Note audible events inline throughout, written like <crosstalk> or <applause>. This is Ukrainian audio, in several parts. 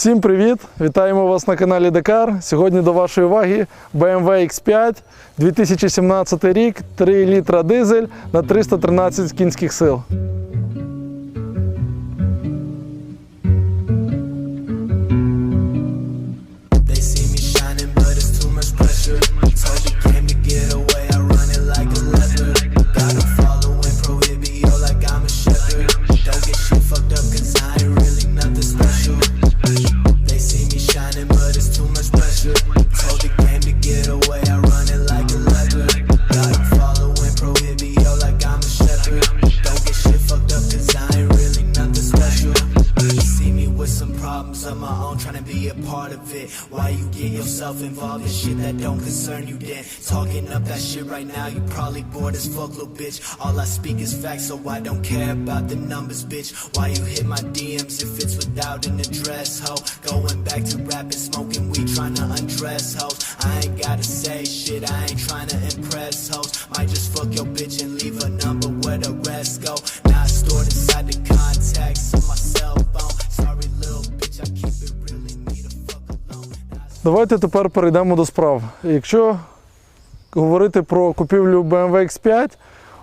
Всім привіт! Вітаємо вас на каналі Декар. Сьогодні до вашої уваги BMW X5 2017 рік, 3 літра дизель на 313 кінських сил. you probably bored as fuck, little bitch. All I speak is facts, so I don't care about the numbers, bitch. Why you hit my DMs if it's without an address, ho? Going back to rapping, smoking weed, trying to undress hoes. I ain't gotta say shit, I ain't trying to impress hoes. Might just fuck your bitch and leave a number where the rest go. Now I stored inside the contacts on my cell phone. Sorry, little bitch, I keep it real, leave me the fuck alone. Now I Давайте тепер перейдемо до справ. Якщо говорити про купівлю BMW X5,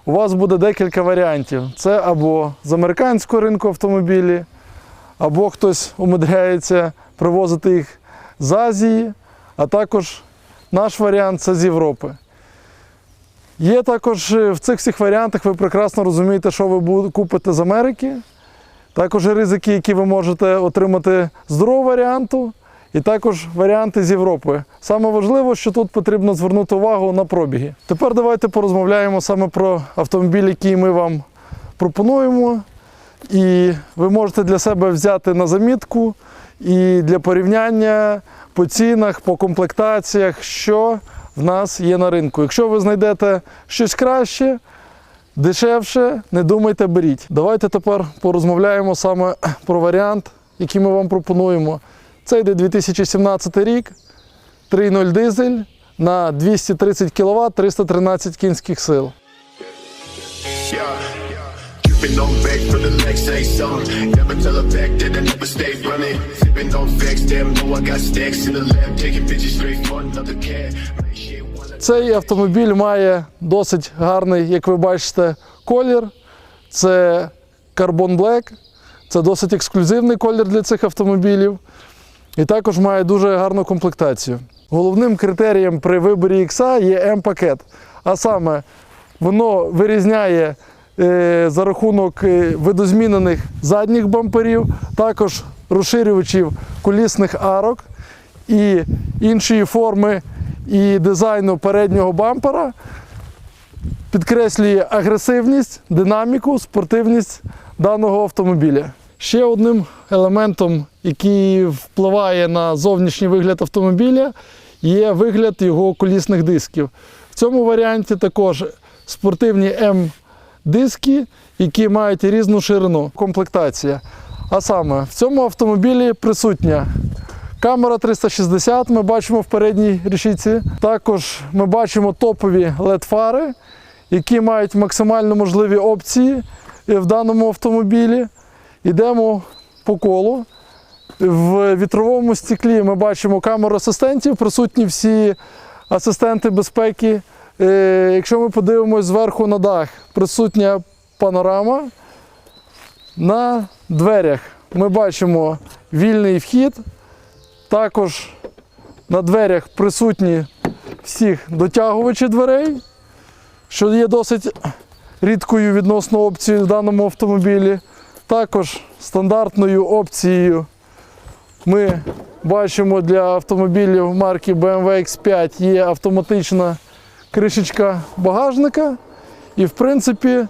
у вас буде декілька варіантів. Це або з американського ринку автомобілі, або хтось умудряється привозити їх з Азії, а також наш варіант це з Європи. Є також е, в цих всіх варіантах, ви прекрасно розумієте, що ви купите з Америки. Також ризики, які ви можете отримати з другого варіанту, і також варіанти з Європи. Саме важливо, що тут потрібно звернути увагу на пробіги. Тепер давайте порозмовляємо саме про автомобіль, який ми вам пропонуємо. І ви можете для себе взяти на замітку і для порівняння по цінах, по комплектаціях, що в нас є на ринку. Якщо ви знайдете щось краще, дешевше, не думайте, беріть. Давайте тепер порозмовляємо саме про варіант, який ми вам пропонуємо. Це йде 2017 рік, 3.0 дизель на 230 кВт, 313 кінських сил. Цей автомобіль має досить гарний, як ви бачите, колір. Це Carbon Black. Це досить ексклюзивний колір для цих автомобілів. І також має дуже гарну комплектацію. Головним критерієм при виборі X є М-пакет. А саме, воно вирізняє е, за рахунок е, видозмінених задніх бамперів, також розширювачів колісних арок і іншої форми і дизайну переднього бампера підкреслює агресивність, динаміку, спортивність даного автомобіля. Ще одним елементом, який впливає на зовнішній вигляд автомобіля, є вигляд його колісних дисків. В цьому варіанті також спортивні М-диски, які мають різну ширину. Комплектація. А саме в цьому автомобілі присутня Камера 360 ми бачимо в передній рішиці. Також ми бачимо топові LED-фари, які мають максимально можливі опції в даному автомобілі. Йдемо по колу. В вітровому стеклі ми бачимо камеру асистентів, присутні всі асистенти безпеки. Е, Якщо ми подивимось зверху на дах, присутня панорама. На дверях ми бачимо вільний вхід. Також на дверях присутні всіх дотягувачі дверей, що є досить рідкою відносно опцією в даному автомобілі. Також стандартною опцією ми бачимо для автомобілів марки BMW X5 є автоматична кришечка багажника. І, в принципі,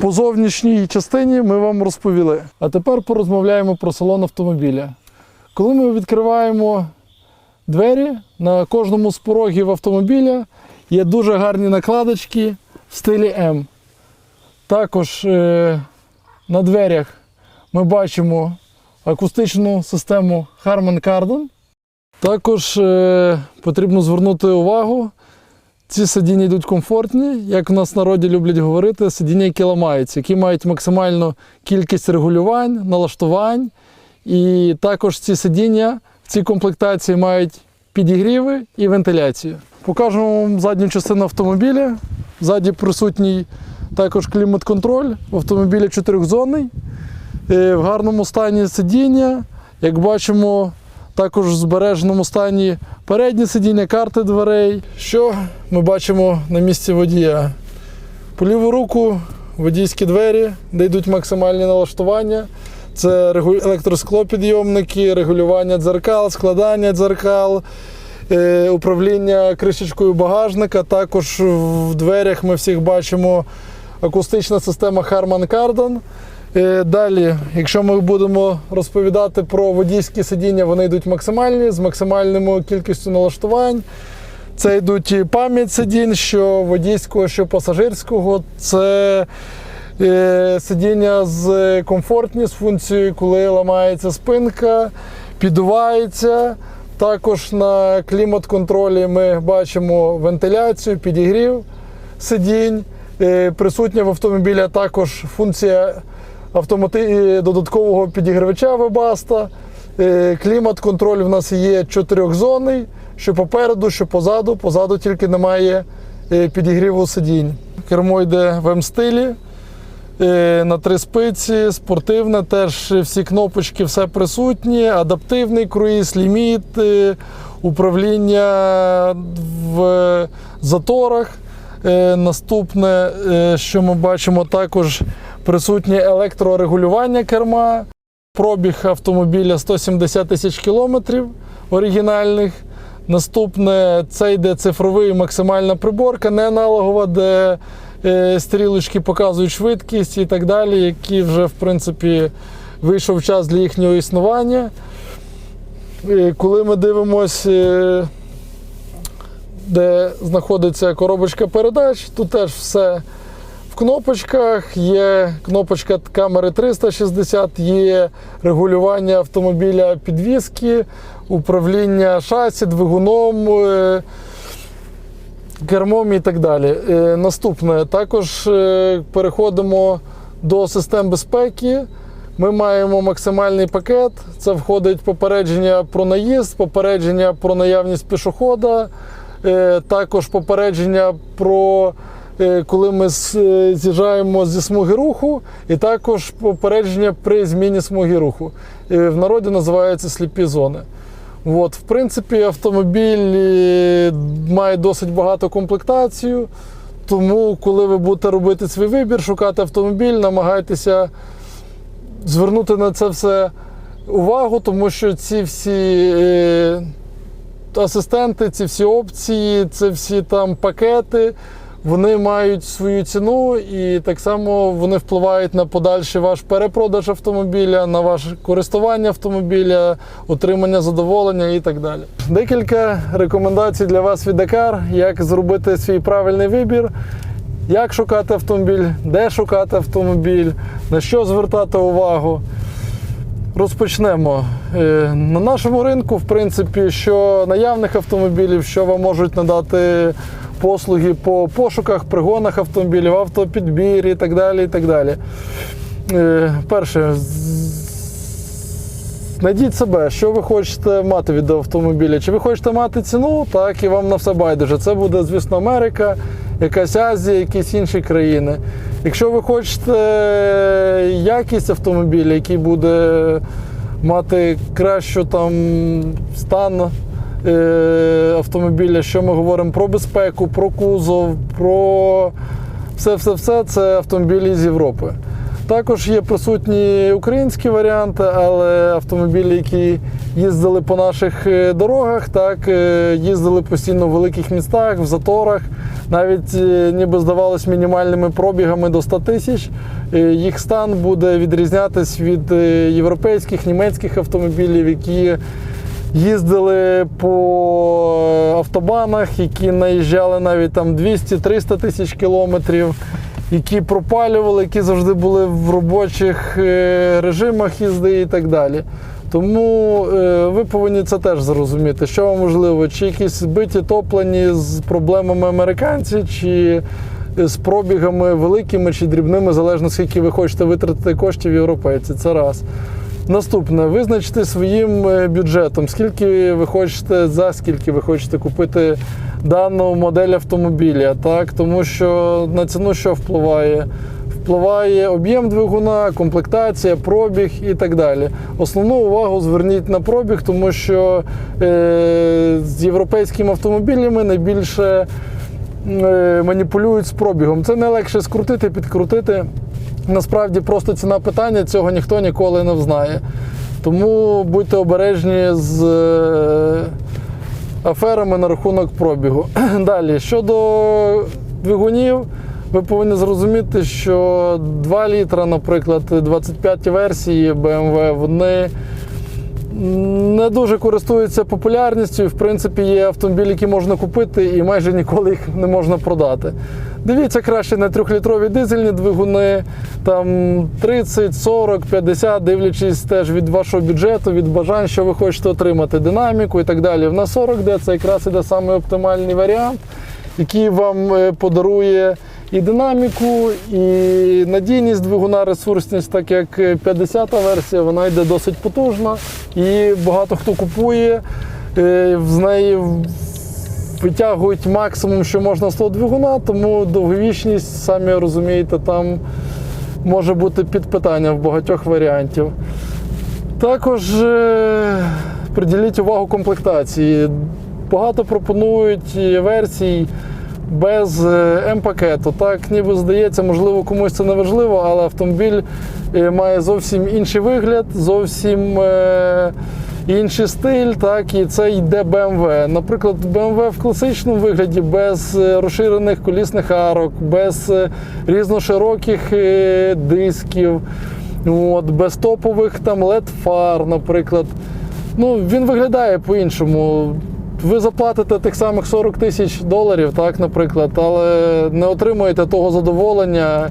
по зовнішній частині ми вам розповіли. А тепер порозмовляємо про салон автомобіля. Коли ми відкриваємо двері, на кожному з порогів автомобіля є дуже гарні накладочки в стилі М. Також е, на дверях ми бачимо акустичну систему Harman Kardon. Також е, потрібно звернути увагу, ці сидіння йдуть комфортні, як в нас в народі люблять говорити, сидіння, які ламаються, які мають максимальну кількість регулювань, налаштувань І також ці сидіння в цій комплектації мають підігріви і вентиляцію. Покажемо вам задню частину автомобіля. Ззаді присутній також клімат-контроль. В автомобілі чотирьохзонний. Е, В гарному стані сидіння. Як бачимо, також в збереженому стані передні сидіння, карти дверей. Що ми бачимо на місці водія? По ліву руку водійські двері, де йдуть максимальні налаштування. Це електросклопідйомники, регулювання дзеркал, складання дзеркал, е, управління кришечкою багажника. Також в дверях ми всіх бачимо акустична система Harman Kardon. Е, Далі, якщо ми будемо розповідати про водійські сидіння, вони йдуть максимальні з максимальною кількістю налаштувань. Це йдуть і пам'ять сидінь, що водійського, що пасажирського. Це е, сидіння з комфортні з функцією, коли ламається спинка, підувається. Також на клімат-контролі ми бачимо вентиляцію, підігрів сидінь. Е, Присутня в автомобілі також функція автомати... е, додаткового підігрівача. Е, Клімат-контроль в нас є чотирьохзонний, що попереду, що позаду. Позаду тільки немає е, підігріву сидінь. Кермо йде в М-стилі. На три спиці, спортивне, теж всі кнопочки, все присутні, адаптивний круїз, ліміт, управління в заторах. Е, Наступне, е, що ми бачимо, також присутнє електрорегулювання керма. Пробіг автомобіля 170 тисяч кілометрів оригінальних. Наступне це йде цифровий максимальна приборка, не аналогова, де е, стрілочки показують швидкість і так далі, які вже в принципі вийшов час для їхнього існування. Коли ми дивимося, де знаходиться коробочка передач, тут теж все в кнопочках. Є кнопочка камери 360, є регулювання автомобіля підвіски, управління шасі, двигуном. е, Кермом і так далі. Е, Наступне також е, переходимо до систем безпеки. Ми маємо максимальний пакет. Це входить попередження про наїзд, попередження про наявність пішохода, також попередження про е, коли ми е, з'їжджаємо зі смуги руху, і також попередження при зміні смуги руху. Е, В народі називаються сліпі зони. От, в принципі, автомобіль е, має досить багато комплектацію. Тому, коли ви будете робити свій вибір, шукати автомобіль, намагайтеся звернути на це все увагу, тому що ці всі е, асистенти, ці всі опції, це всі там пакети, вони мають свою ціну і так само вони впливають на подальший ваш перепродаж автомобіля, на ваше користування автомобіля, отримання задоволення і так далі. Декілька рекомендацій для вас від Dakar, як зробити свій правильний вибір. Як шукати автомобіль, де шукати автомобіль, на що звертати увагу. Розпочнемо. Е, На нашому ринку, в принципі, що наявних автомобілів, що вам можуть надати послуги по пошуках, пригонах автомобілів, автопідбірі і так далі. І так далі. Е, Перше, знайдіть себе, що ви хочете мати від автомобіля. Чи ви хочете мати ціну, так і вам на все байдуже. Це буде, звісно, Америка, якась Азія, якісь інші країни. Якщо ви хочете якість автомобіля, який буде мати кращу там стан е, автомобіля, що ми говоримо про безпеку, про кузов, про все-все-все, це автомобілі з Європи. Також є присутні українські варіанти, але автомобілі, які їздили по наших е, дорогах, так е, їздили постійно в великих містах, в заторах, навіть е, ніби здавалось мінімальними пробігами до 100 тисяч. Їх стан буде відрізнятись від європейських, німецьких автомобілів, які їздили по автобанах, які наїжджали навіть там 200-300 тисяч кілометрів, які пропалювали, які завжди були в робочих е, режимах їзди і так далі. Тому е, ви повинні це теж зрозуміти, що вам важливо, чи якісь збиті топлені з проблемами американці, чи з пробігами великими чи дрібними, залежно скільки ви хочете витратити коштів європейці. Це раз. Наступне, визначте своїм е, бюджетом, скільки ви хочете, за скільки ви хочете купити дану модель автомобіля. Так? Тому що на ціну що впливає? Впливає об'єм двигуна, комплектація, пробіг і так далі. Основну увагу зверніть на пробіг, тому що е, з європейськими автомобілями найбільше е, маніпулюють з пробігом. Це найлегше скрутити, підкрутити. Насправді просто ціна питання, цього ніхто ніколи не взнає. Тому будьте обережні з е, аферами на рахунок пробігу. <clears throat> Далі, щодо двигунів, ви повинні зрозуміти, що 2 літра, наприклад, 25 версії BMW, вони не дуже користуються популярністю. В принципі, є автомобілі, які можна купити, і майже ніколи їх не можна продати. Дивіться краще на трьохлітрові дизельні двигуни, там 30, 40, 50, дивлячись теж від вашого бюджету, від бажань, що ви хочете отримати, динаміку і так далі. На 40D це якраз іде саме оптимальний варіант, який вам е, подарує і динаміку, і надійність двигуна, ресурсність, так як 50-та версія, вона йде досить потужна, і багато хто купує е, з неї витягують максимум, що можна з того двигуна, тому довговічність, самі розумієте, там може бути під питання в багатьох варіантів. Також е, приділіть увагу комплектації. Багато пропонують версій без е, М-пакету. Так, ніби здається, можливо, комусь це не важливо, але автомобіль е, має зовсім інший вигляд, зовсім е, інший стиль, так, і це йде BMW. Наприклад, BMW в класичному вигляді без е, розширених колісних арок, без е, різношироких е, дисків. От, без топових там led фар, наприклад. Ну, він виглядає по-іншому. Ви заплатите тих самих 40 тисяч доларів, так, наприклад, але не отримуєте того задоволення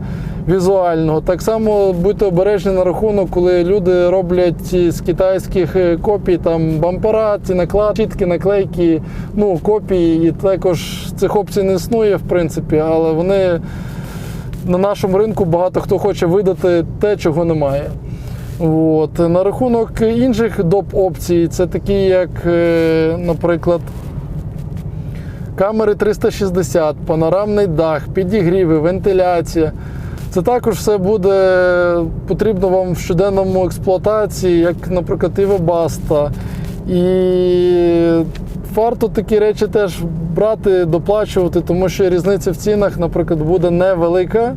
візуального. Так само будьте обережні на рахунок, коли люди роблять з китайських е, копій там бампера, ці накладки, чіткі наклейки, ну, копії, і також цих опцій не існує, в принципі, але вони на нашому ринку багато хто хоче видати те, чого немає. От. На рахунок інших доп опцій, це такі, як, е, наприклад, камери 360, панорамний дах, підігріви, вентиляція. Це також все буде потрібно вам в щоденному експлуатації, як, наприклад, і Webaста. І варто такі речі теж брати, доплачувати, тому що різниця в цінах, наприклад, буде невелика.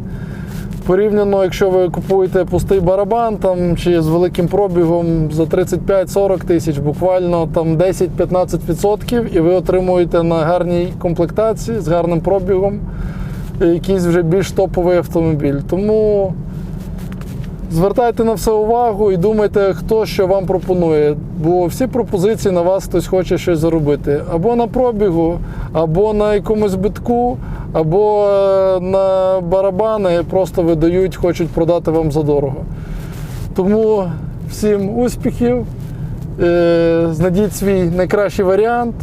Порівняно, якщо ви купуєте пустий барабан там, чи з великим пробігом за 35-40 тисяч, буквально там 10-15%, і ви отримуєте на гарній комплектації з гарним пробігом якийсь вже більш топовий автомобіль. Тому звертайте на все увагу і думайте, хто що вам пропонує. Бо всі пропозиції на вас хтось хоче щось заробити. Або на пробігу, або на якомусь битку, або е, на барабани просто видають, хочуть продати вам задорого. Тому всім успіхів, е, знайдіть свій найкращий варіант.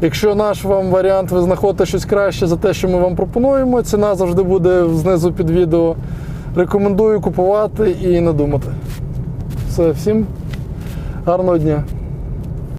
Якщо наш вам варіант, ви знаходите щось краще за те, що ми вам пропонуємо, ціна завжди буде знизу під відео. Рекомендую купувати і не думати. Все, всім гарного дня.